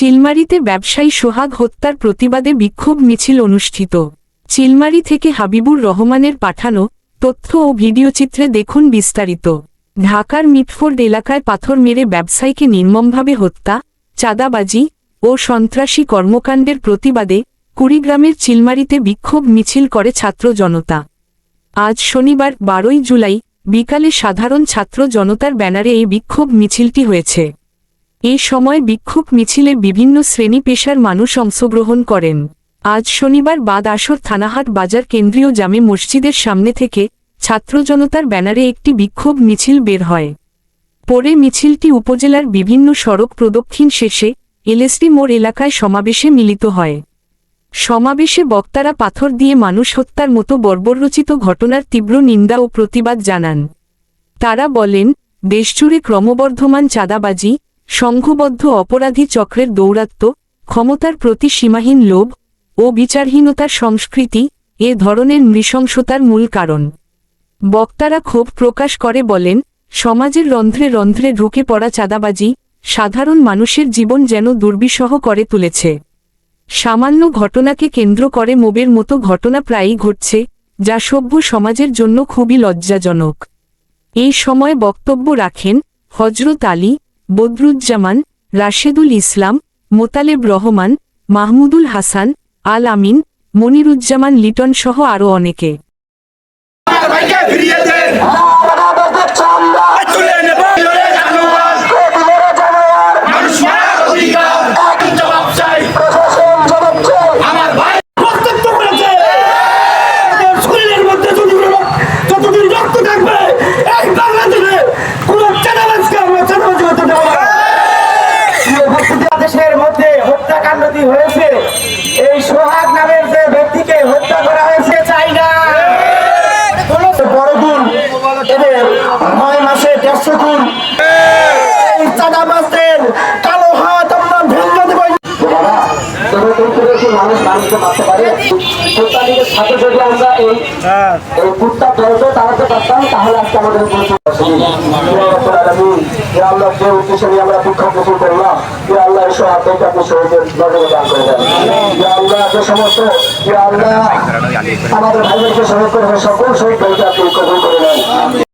চিলমারিতে ব্যবসায়ী সোহাগ হত্যার প্রতিবাদে বিক্ষোভ মিছিল অনুষ্ঠিত। চিলমারি থেকে হাবিবুর রহমানের পাঠানো তথ্য ও ভিডিওচিত্রে দেখুন বিস্তারিত। ঢাকার মিটফোর্ড এলাকায় পাথর মেরে ব্যবসায়ীকে নির্মমভাবে হত্যা, চাঁদাবাজি ও সন্ত্রাসী কর্মকাণ্ডের প্রতিবাদে কুড়িগ্রামের চিলমারিতে বিক্ষোভ মিছিল করে ছাত্র জনতা। আজ শনিবার বারোই জুলাই বিকালে সাধারণ ছাত্র জনতার ব্যানারে এই বিক্ষোভ মিছিলটি হয়েছে। এ সময় বিক্ষোভ মিছিলে বিভিন্ন শ্রেণি পেশার মানুষ অংশগ্রহণ করেন। আজ শনিবার বাদ আসর থানাহাট বাজার কেন্দ্রীয় জামে মসজিদের সামনে থেকে ছাত্র জনতার ব্যানারে একটি বিক্ষোভ মিছিল বের হয়। পরে মিছিলটি উপজেলার বিভিন্ন সড়ক প্রদক্ষিণ শেষে এলএসডি মোড় এলাকায় সমাবেশে মিলিত হয়। সমাবেশে বক্তারা পাথর দিয়ে মানুষ হত্যার মতো বর্বররচিত ঘটনার তীব্র নিন্দা ও প্রতিবাদ জানান। তারা বলেন, দেশজুড়ে ক্রমবর্ধমান চাঁদাবাজি সংঘবদ্ধ অপরাধী চক্রের দৌরাত্ম্য, ক্ষমতার প্রতি সীমাহীন লোভ ও বিচারহীনতার সংস্কৃতি এ ধরনের নৃশংসতার মূল কারণ। বক্তারা ক্ষোভ প্রকাশ করে বলেন, সমাজের রন্ধ্রে রন্ধ্রে ঢুকে পড়া চাঁদাবাজি সাধারণ মানুষের জীবন যেন দুর্বিষহ করে তুলেছে। সামান্য ঘটনাকে কেন্দ্র করে মোবের মতো ঘটনা প্রায়ই ঘটছে, যা সভ্য সমাজের জন্য খুবই লজ্জাজনক। এই সময় বক্তব্য রাখেন হজরত আলী বদরুজ্জামান রাশেদুল ইসলাম মোতালেব রহমান মাহমুদুল হাসান আল আমিন মনিরুজ্জামান লিটন সহ আরও অনেকে। হত্যাকাণ্ডটি হয়েছে। এই সোহাগ নামের যে ব্যক্তিকে হত্যা করা হয়েছে চাই না বড় গুণ এদের নয় মাসে দেড়শো গুণ। কালো হাত আমরা ভেঙে দেবো। মানুষ মানুষকে মারতে পারে। কুত্তা সাথে যদি আমরা এই কুত্তা পারতাম তাহলে আজকে আমাদের যে উদ্দেশ্যে আমরা বিক্ষোভ মিছিল করলাম এসব আপনাকে আপনি শহীদের নজরে দান করে দেন। আল্লাহ। যে সমস্ত আল্লাহ আমাদের ভাইদেরকে শহীদ করবে সকল শহীদ ভাইকে আপনি কবুল